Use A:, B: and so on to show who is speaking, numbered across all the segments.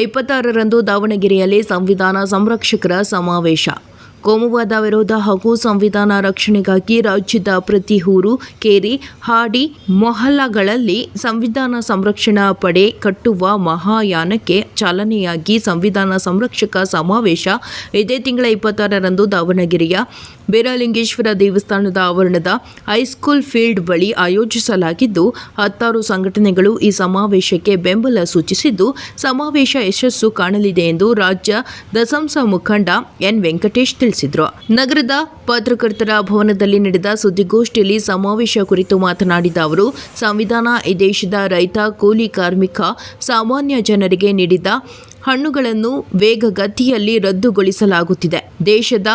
A: ಇಪ್ಪತ್ತಾರರಂದು ದಾವಣಗೆರೆಯಲ್ಲಿ ಸಂವಿಧಾನ ಸಂರಕ್ಷಕರ ಸಮಾವೇಶ. ಕೋಮುವಾದ ವಿರೋಧ ಹಾಗೂ ಸಂವಿಧಾನ ರಕ್ಷಣೆಗಾಗಿ ರಾಜ್ಯದ ಪ್ರತಿ ಊರು, ಕೇರಿ, ಹಾಡಿ, ಮೊಹಲ್ಲಾಗಳಲ್ಲಿ ಸಂವಿಧಾನ ಸಂರಕ್ಷಣಾ ಪಡೆ ಕಟ್ಟುವ ಮಹಾಯಾನಕ್ಕೆ ಚಾಲನೆಯಾಗಿ ಸಂವಿಧಾನ ಸಂರಕ್ಷಕ ಸಮಾವೇಶ ಇದೇ ತಿಂಗಳ ಇಪ್ಪತ್ತಾರರಂದು ದಾವಣಗೆರೆಯ ಬೀರಲಿಂಗೇಶ್ವರ ದೇವಸ್ಥಾನದ ಆವರಣದ ಹೈಸ್ಕೂಲ್ ಫೀಲ್ಡ್ ಬಳಿ ಆಯೋಜಿಸಲಾಗಿದ್ದು, ಹತ್ತಾರು ಸಂಘಟನೆಗಳು ಈ ಸಮಾವೇಶಕ್ಕೆ ಬೆಂಬಲ ಸೂಚಿಸಿದ್ದು, ಸಮಾವೇಶ ಯಶಸ್ಸು ಕಾಣಲಿದೆ ಎಂದು ರಾಜ್ಯ ದಸಂಸ ಮುಖಂಡ ಎನ್ ವೆಂಕಟೇಶ್ ತಿಳಿಸಿದರು ನಗರದ ಪತ್ರಕರ್ತರ ಭವನದಲ್ಲಿ ನಡೆದ ಸುದ್ದಿಗೋಷ್ಠಿಯಲ್ಲಿ ಸಮಾವೇಶ ಕುರಿತು ಮಾತನಾಡಿದ ಅವರು, ಸಂವಿಧಾನ ಈ ದೇಶದ ರೈತ, ಕೂಲಿ ಕಾರ್ಮಿಕ, ಸಾಮಾನ್ಯ ಜನರಿಗೆ ನೀಡಿದ ಹಣ್ಣುಗಳನ್ನು ವೇಗಗತಿಯಲ್ಲಿ ರದ್ದುಗೊಳಿಸಲಾಗುತ್ತಿದೆ. ದೇಶದ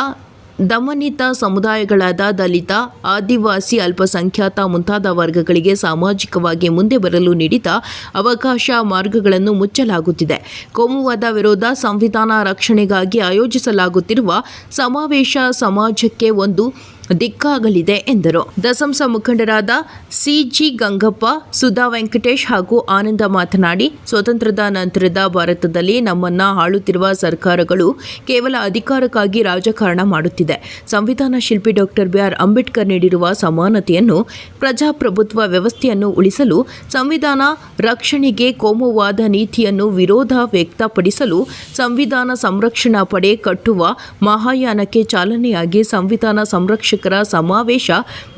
A: ದಮನಿತ ಸಮುದಾಯಗಳಾದ ದಲಿತ, ಆದಿವಾಸಿ, ಅಲ್ಪಸಂಖ್ಯಾತ ಮುಂತಾದ ವರ್ಗಗಳಿಗೆ ಸಾಮಾಜಿಕವಾಗಿ ಮುಂದೆ ಬರಲು ನೀಡಿದ ಅವಕಾಶ ಮಾರ್ಗಗಳನ್ನು ಮುಚ್ಚಲಾಗುತ್ತಿದೆ. ಕೋಮುವಾದ ವಿರೋಧ ಸಂವಿಧಾನ ರಕ್ಷಣೆಗಾಗಿ ಆಯೋಜಿಸಲಾಗುತ್ತಿರುವ ಸಮಾವೇಶ ಸಮಾಜಕ್ಕೆ ಒಂದು ದಿಕ್ಕಾಗಲಿದೆ ಎಂದರು. ದಸಂಸ ಮುಖಂಡರಾದ ಸಿಜಿ ಗಂಗಪ್ಪ, ಸುಧಾ ವೆಂಕಟೇಶ್ ಹಾಗೂ ಆನಂದ ಮಾತನಾಡಿ ಸ್ವತಂತ್ರದ ನಂತರದ ಭಾರತದಲ್ಲಿ ನಮ್ಮನ್ನ ಆಳುತ್ತಿರುವ ಸರ್ಕಾರಗಳು ಕೇವಲ ಅಧಿಕಾರಕ್ಕಾಗಿ ರಾಜಕಾರಣ ಮಾಡುತ್ತಿದೆ. ಸಂವಿಧಾನ ಶಿಲ್ಪಿ ಡಾಕ್ಟರ್ ಬಿಆರ್ ಅಂಬೇಡ್ಕರ್ ನೀಡಿರುವ ಸಮಾನತೆಯನ್ನು, ಪ್ರಜಾಪ್ರಭುತ್ವ ವ್ಯವಸ್ಥೆಯನ್ನು ಉಳಿಸಲು, ಸಂವಿಧಾನ ರಕ್ಷಣೆಗೆ ಕೋಮುವಾದ ನೀತಿಯನ್ನು ವಿರೋಧ ವ್ಯಕ್ತಪಡಿಸಲು, ಸಂವಿಧಾನ ಸಂರಕ್ಷಣಾ ಪಡೆ ಕಟ್ಟುವ ಮಹಾಯಾನಕ್ಕೆ ಚಾಲನೆಯಾಗಿ ಸಂವಿಧಾನ ಸಂರಕ್ಷಕರ ಸಮಾವೇಶ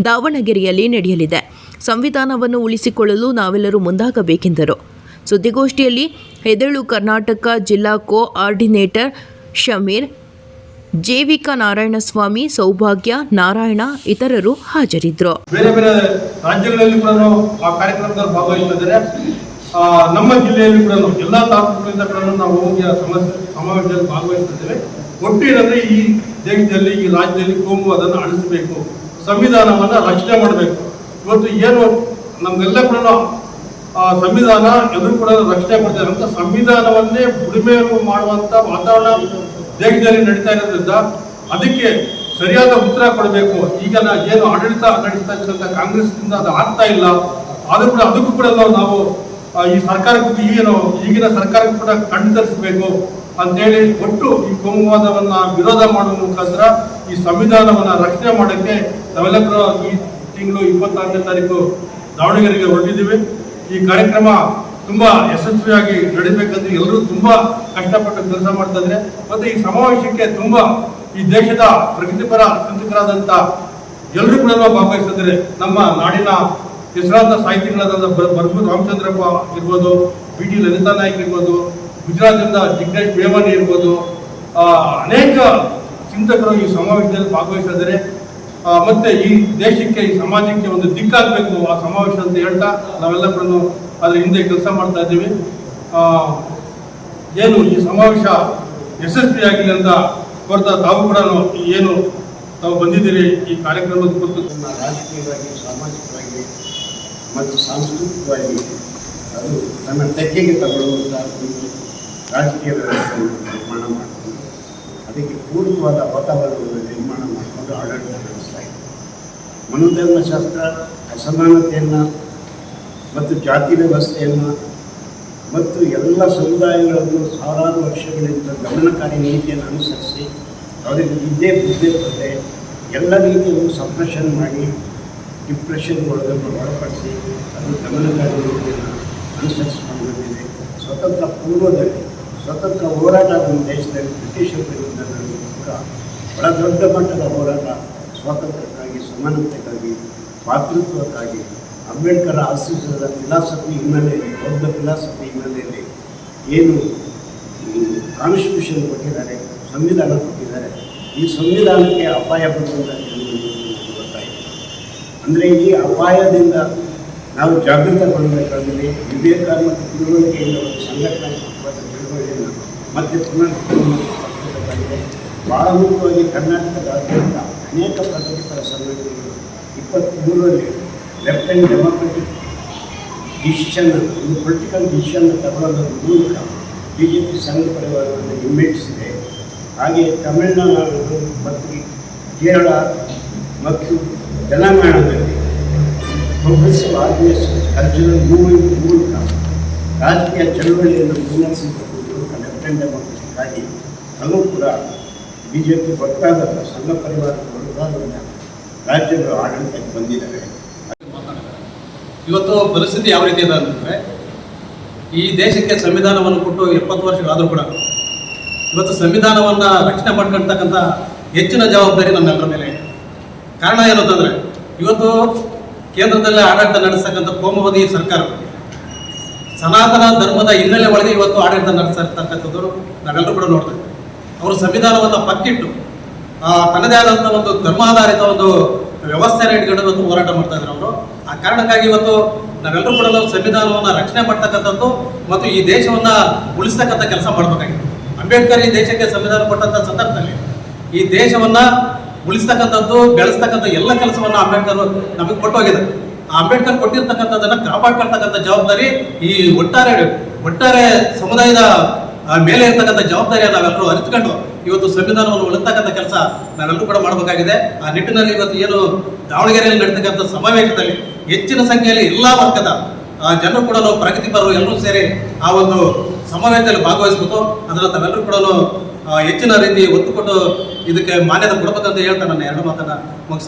A: ದಾವಣಗೆರೆಯಲ್ಲಿ ನಡೆಯಲಿದೆ. ಸಂವಿಧಾನವನ್ನು ಉಳಿಸಿಕೊಳ್ಳಲು ನಾವೆಲ್ಲರೂ ಮುಂದಾಗಬೇಕೆಂದರು. ಸುದ್ದಿಗೋಷ್ಠಿಯಲ್ಲಿ ಹೆದಳು ಕರ್ನಾಟಕ ಜಿಲ್ಲಾ ಕೋಆರ್ಡಿನೇಟರ್ ಶಮೀರ್, ಜೇವಿಕಾ ನಾರಾಯಣಸ್ವಾಮಿ, ಸೌಭಾಗ್ಯ ನಾರಾಯಣ ಇತರರು ಹಾಜರಿದ್ದರು.
B: ಬೇರೆ ಬೇರೆ ರಾಜ್ಯಗಳಲ್ಲಿ ಕೂಡ ಆ ಕಾರ್ಯಕ್ರಮದಲ್ಲಿ ಭಾಗವಹಿಸಿದರೆ ನಮ್ಮ ಜಿಲ್ಲೆಯಲ್ಲಿ ಕೂಡ ಎಲ್ಲಾ ತಾಲೂಕುಗಳಿಂದ ಕೂಡ ನಾವು ಸಮಾವೇಶದಲ್ಲಿ ಭಾಗವಹಿಸಿದ್ದೇವೆ. ಒಟ್ಟಿನಲ್ಲಿ ಈ ದೇಶದಲ್ಲಿ ಈ ರಾಜ್ಯದಲ್ಲಿ ಕೋಮುವಾದನ್ನು ಅಳಿಸಬೇಕು. ಸಂವಿಧಾನವನ್ನ ರಕ್ಷಣೆ ಮಾಡಬೇಕು. ಇವತ್ತು ಏನು ನಮ್ಗೆಲ್ಲ ಕೂಡ ಸಂವಿಧಾನ ಎಲ್ಲರೂ ಕೂಡ ರಕ್ಷಣೆ ಮಾಡ್ತಾರೆ ಅಂತ ಸಂವಿಧಾನವನ್ನೇ ಉಳಿಮೆ ಮಾಡುವಂತ ವಾತಾವರಣ ದೇಶದಲ್ಲಿ ನಡೀತಾ ಇರೋದ್ರಿಂದ ಅದಕ್ಕೆ ಸರಿಯಾದ ಉತ್ತರ ಕೊಡಬೇಕು. ಈಗ ನಾವು ಏನು ಆಡಳಿತ ನಡೆಸ್ತಾ ಇರ್ತಕ್ಕಂಥ ಕಾಂಗ್ರೆಸ್ನಿಂದ ಅದು ಆಗ್ತಾ ಇಲ್ಲ. ಆದರೂ ಕೂಡ ಅದಕ್ಕೂ ಕೂಡ ನಾವು- ನಾವು ಈ ಸರ್ಕಾರಕ್ಕೂ ಏನು ಈಗಿನ ಸರ್ಕಾರಕ್ಕೂ ಕೂಡ ಕಣ್ತರಿಸಬೇಕು ಅಂತೇಳಿ ಒಟ್ಟು ಈ ಕೋಮುವಾದವನ್ನ ವಿರೋಧ ಮಾಡುವ ಮುಖಾಂತರ ಈ ಸಂವಿಧಾನವನ್ನ ರಕ್ಷಣೆ ಮಾಡಕ್ಕೆ ನಾವೆಲ್ಲರೂ ಈ ತಿಂಗಳು ಇಪ್ಪತ್ತಾರನೇ ತಾರೀಕು ದಾವಣಗೆರೆಗೆ ಹೊರಟಿದ್ದೀವಿ. ಈ ಕಾರ್ಯಕ್ರಮ ತುಂಬಾ ಯಶಸ್ವಿಯಾಗಿ ನಡೀಬೇಕಂದ್ರೆ ಎಲ್ಲರೂ ತುಂಬಾ ಕಷ್ಟಪಟ್ಟು ಕೆಲಸ ಮಾಡ್ತಾ ಇದ್ದಾರೆ. ಮತ್ತೆ ಈ ಸಮಾವೇಶಕ್ಕೆ ತುಂಬಾ ಈ ದೇಶದ ಪ್ರಗತಿಪರ ಚಿಂತಕರಾದಂತ ಎಲ್ಲರೂ ಕೂಡ ಭಾಗವಹಿಸಿದ್ರೆ ನಮ್ಮ ನಾಡಿನ ಹೆಸರಾಂತ ಸಾಹಿತಿಗಳಾದ ಬ- ಬರ್ಗೂರು ರಾಮಚಂದ್ರಪ್ಪ ಇರ್ಬೋದು ಬಿ ಟಿ ಲಲಿತಾ ನಾಯ್ಕ ಇರ್ಬೋದು ಗುಜರಾತ್ನಿಂದ ಜಿಗ್ನೇಶ್ ಮೇವಾನಿ ಇರ್ಬೋದು. ಅನೇಕ ಚಿಂತಕರು ಈ ಸಮಾವೇಶದಲ್ಲಿ ಭಾಗವಹಿಸಿದ್ದಾರೆ. ಮತ್ತೆ ಈ ದೇಶಕ್ಕೆ, ಈ ಸಮಾಜಕ್ಕೆ ಒಂದು ದಿಕ್ಕಾಗಬೇಕು ಆ ಸಮಾವೇಶ ಅಂತ ಹೇಳ್ತಾ ನಾವೆಲ್ಲರೂ ಅದರ ಹಿಂದೆ ಕೆಲಸ ಮಾಡ್ತಾ ಇದ್ದೀವಿ. ಏನು ಈ ಸಮಾವೇಶ ಯಶಸ್ವಿಯಾಗಲಿ ಅಂತ ಕೋರ್ತಾ ತಾವು ಕೂಡ ಏನು ತಾವು ಬಂದಿದ್ದೀರಿ ಈ ಕಾರ್ಯಕ್ರಮದ ಕುರಿತು.
C: ರಾಜಕೀಯವಾಗಿ, ಸಾಮಾಜಿಕವಾಗಿ ಮತ್ತು ಸಾಂಸ್ಕೃತಿಕವಾಗಿ ಅದು ತನ್ನ ತೆಕ್ಕೆಗೆ ತಗೊಳ್ಳುವಂಥ ಒಂದು ರಾಜಕೀಯ ವ್ಯವಸ್ಥೆಯನ್ನು ನಿರ್ಮಾಣ ಮಾಡಿಕೊಂಡು ಅದಕ್ಕೆ ಪೂರಕವಾದ ವಾತಾವರಣವನ್ನು ನಿರ್ಮಾಣ ಮಾಡಿಕೊಂಡು ಆಡಳಿತ ನಡೆಸ್ತಾ ಇದೆ. ಮನೋಧರ್ಮಶಾಸ್ತ್ರ ಅಸಮಾನತೆಯನ್ನು ಮತ್ತು ಜಾತಿ ವ್ಯವಸ್ಥೆಯನ್ನು ಮತ್ತು ಎಲ್ಲ ಸಮುದಾಯಗಳನ್ನು ಸಾವಿರಾರು ವರ್ಷಗಳಿಂದ ಗಮನಕಾರಿ ನೀತಿಯನ್ನು ಅನುಸರಿಸಿ ಅವರಿಗೆ ವಿದ್ಯೆ ಬುದ್ಧಿ ಬಂದರೆ ಎಲ್ಲ ರೀತಿಯನ್ನು ಸಪ್ರೆಷನ್ ಮಾಡಿ, ಡಿಪ್ರೆಷನ್ ಒಳಗನ್ನು ಒಳಪಡಿಸಿ ಅದು ಗಮನಕಾರಿ ನೀತಿಯನ್ನು ಅನುಸರಿಸಿಕೊಂಡು ಬಂದಿದೆ. ಸ್ವತಂತ್ರ ಪೂರ್ವದಲ್ಲಿ ಸ್ವತಂತ್ರ ಹೋರಾಟ ನಮ್ಮ ದೇಶದಲ್ಲಿ ಬ್ರಿಟಿಷರ ವಿರುದ್ಧ ಕೂಡ ಬಹಳ ದೊಡ್ಡ ಮಟ್ಟದ ಹೋರಾಟ ಸ್ವಾತಂತ್ರ್ಯಕ್ಕಾಗಿ, ಸಮಾನತೆಗಾಗಿ ಮಾತೃತ್ವಕ್ಕಾಗಿ ಅಂಬೇಡ್ಕರ್ ಆಶಿಸಿದ ಫಿಲಾಸಫಿ ಹಿನ್ನೆಲೆಯಲ್ಲಿ, ಬೌದ್ಧ ಫಿಲಾಸಫಿ ಹಿನ್ನೆಲೆಯಲ್ಲಿ ಏನು ಕಾನ್ಸ್ಟಿಟ್ಯೂಷನ್ ಕೊಟ್ಟಿದ್ದಾರೆ, ಸಂವಿಧಾನ ಕೊಟ್ಟಿದ್ದಾರೆ, ಈ ಸಂವಿಧಾನಕ್ಕೆ ಅಪಾಯ ಬಂದಂತ ಗೊತ್ತಾಯಿತು. ಅಂದರೆ ಈ ಅಪಾಯದಿಂದ ನಾವು ಜಾಗೃತಗೊಳ್ಳಬೇಕಾದಲ್ಲಿ ವಿವೇಕ ಮತ್ತು ತಿಳುವಳಿಕೆಯಿಂದ ಒಂದು ತಿಳುವಳಿಕೆಯನ್ನು ಮತ್ತೆ ಮುಖ್ಯವಾಗಿ ಕರ್ನಾಟಕದಾದ್ಯಂತ ಅನೇಕ ಪ್ರಗತಿಪರ ಸಂಘಟನೆಗಳು ಇಪ್ಪತ್ತ್ಮೂರರಲ್ಲಿ ಲೆಫ್ಟ್ ಆ್ಯಂಡ್ ಡೆಮೋಕ್ರೆಟಿಕ್ ಡಿಸಿಷನ್ ಒಂದು ಪೊಲಿಟಿಕಲ್ ಡಿಸಿಷನ್ ತಗೊಳ್ಳೋದ್ರ ಮೂಲಕ ಬಿ ಜೆ ಪಿ ಸಂಘ ಪರಿವಾರವನ್ನು ಹಿಮ್ಮೆಟ್ಟಿಸಿದೆ. ಹಾಗೆ ತಮಿಳುನಾಡು, ಮತ್ತು ಕೇರಳ, ಮತ್ತು ತೆಲಂಗಾಣದಲ್ಲಿ ಪ್ರೋಗ್ರೆಸಿವ್ ಎಸ್ ಅರ್ಜುನ ಮೂವ್ಮೆಂಟ್ ಮೂಲಕ ರಾಜಕೀಯ ಚಳವಳಿಯನ್ನು ಮುನ್ನಡೆಸಿದ ರಾಷ್ಟ್ರೀಯ ಡೆಮೋಕ್ರಸಿಗಾಗಿ ಅಲ್ಲೂ ಕೂಡ ಬಿ ಜೆ ಪಿ ಸಂಘ ಪರಿವಾರದ ರಾಜ್ಯಗಳು ಆಡಳಿತಕ್ಕೆ ಬಂದಿದ್ದಾರೆ.
D: ಇವತ್ತು ಪರಿಸ್ಥಿತಿ ಯಾವ ರೀತಿ ಇದೆ ಅಂತಂದರೆ, ಈ ದೇಶಕ್ಕೆ ಸಂವಿಧಾನವನ್ನು ಕೊಟ್ಟು ಎಪ್ಪತ್ತು ವರ್ಷಗಳಾದರೂ ಕೂಡ ಇವತ್ತು ಸಂವಿಧಾನವನ್ನು ರಕ್ಷಣೆ ಮಾಡ್ಕೊಳ್ತಕ್ಕಂಥ ಹೆಚ್ಚಿನ ಜವಾಬ್ದಾರಿ ನಮ್ಮೆಲ್ಲರ ಮೇಲೆ ಕಾರಣ ಏನು ಅಂತಂದರೆ, ಇವತ್ತು ಕೇಂದ್ರದಲ್ಲೇ ಆಡಳಿತ ನಡೆಸ್ತಕ್ಕಂಥ ಕೋಮವಾದಿ ಸರ್ಕಾರ ಸನಾತನ ಧರ್ಮದ ಹಿನ್ನೆಲೆ ಒಳಗೆ ಇವತ್ತು ಆಡಳಿತ ನಡೆಸ್ತಾ ಇರ್ತಕ್ಕಂಥದ್ದು ನಾವೆಲ್ಲರೂ ಕೂಡ ನೋಡ್ತಾ ಇದ್ದೀವಿ. ಅವರು ಸಂವಿಧಾನವನ್ನು ಪಕ್ಕಿಟ್ಟು ಆ, ತನ್ನದೇ ಆದಂಥ ಒಂದು ಧರ್ಮಾಧಾರಿತ ಒಂದು ವ್ಯವಸ್ಥೆಯನ್ನು ಇಟ್ಕೊಂಡು ಇವತ್ತು ಹೋರಾಟ ಮಾಡ್ತಾ ಇದ್ದಾರೆ ಅವರು. ಆ ಕಾರಣಕ್ಕಾಗಿ ಇವತ್ತು ನಾವೆಲ್ಲರೂ ಕೂಡ ನಾವು ಸಂವಿಧಾನವನ್ನು ರಕ್ಷಣೆ ಮಾಡ್ತಕ್ಕಂಥದ್ದು ಮತ್ತು ಈ ದೇಶವನ್ನ ಉಳಿಸ್ತಕ್ಕಂಥ ಕೆಲಸ ಮಾಡಬೇಕಾಗಿದೆ. ಅಂಬೇಡ್ಕರ್ ಈ ದೇಶಕ್ಕೆ ಸಂವಿಧಾನ ಕೊಟ್ಟಂಥ ಸಂದರ್ಭದಲ್ಲಿ ಈ ದೇಶವನ್ನ ಉಳಿಸ್ತಕ್ಕಂಥದ್ದು ಬೆಳೆಸ್ತಕ್ಕಂಥ ಎಲ್ಲ ಕೆಲಸವನ್ನ ಅಂಬೇಡ್ಕರ್ ನಮಗೆ ಕೊಟ್ಟು ಆ ಅಂಬೇಡ್ಕರ್ ಕೊಟ್ಟಿರ್ತಕ್ಕಂಥದ್ದನ್ನ ಕಾಪಾಡ್ಕೊಳ್ತಕ್ಕಂಥ ಜವಾಬ್ದಾರಿ ಈ ಒಟ್ಟಾರೆ ಒಟ್ಟಾರೆ ಸಮುದಾಯದ ಮೇಲೆ ಇರ್ತಕ್ಕಂಥ ಜವಾಬ್ದಾರಿಯನ್ನು ನಾವೆಲ್ಲರೂ ಅರಿತುಕೊಂಡು ಇವತ್ತು ಸಂವಿಧಾನವನ್ನು ಉಳಿತಕ್ಕಂಥ ಕೆಲಸ ನಾವೆಲ್ಲರೂ ಕೂಡ ಮಾಡಬೇಕಾಗಿದೆ. ಆ ನಿಟ್ಟಿನಲ್ಲಿ ಇವತ್ತು ಏನು ದಾವಣಗೆರೆಯಲ್ಲಿ ನಡೀತಕ್ಕಂಥ ಸಮಾವೇಶದಲ್ಲಿ ಹೆಚ್ಚಿನ ಸಂಖ್ಯೆಯಲ್ಲಿ ಎಲ್ಲ ವರ್ಗದ ಜನರು ಕೂಡ ಪ್ರಗತಿಪರರು ಎಲ್ಲರೂ ಸೇರಿ ಆ ಒಂದು ಸಮಾವೇಶದಲ್ಲಿ ಭಾಗವಹಿಸಬೇಕು. ಅದನ್ನು ತಾವೆಲ್ಲರೂ ಕೂಡ ಹೆಚ್ಚಿನ ರೀತಿ ಒತ್ತು ಕೊಟ್ಟು ಇದಕ್ಕೆ ಮಾನ್ಯತೆ ಕೊಡಬೇಕಂತ ಹೇಳ್ತಾ ನನ್ನ ಎರಡು ಮಾತನ್ನ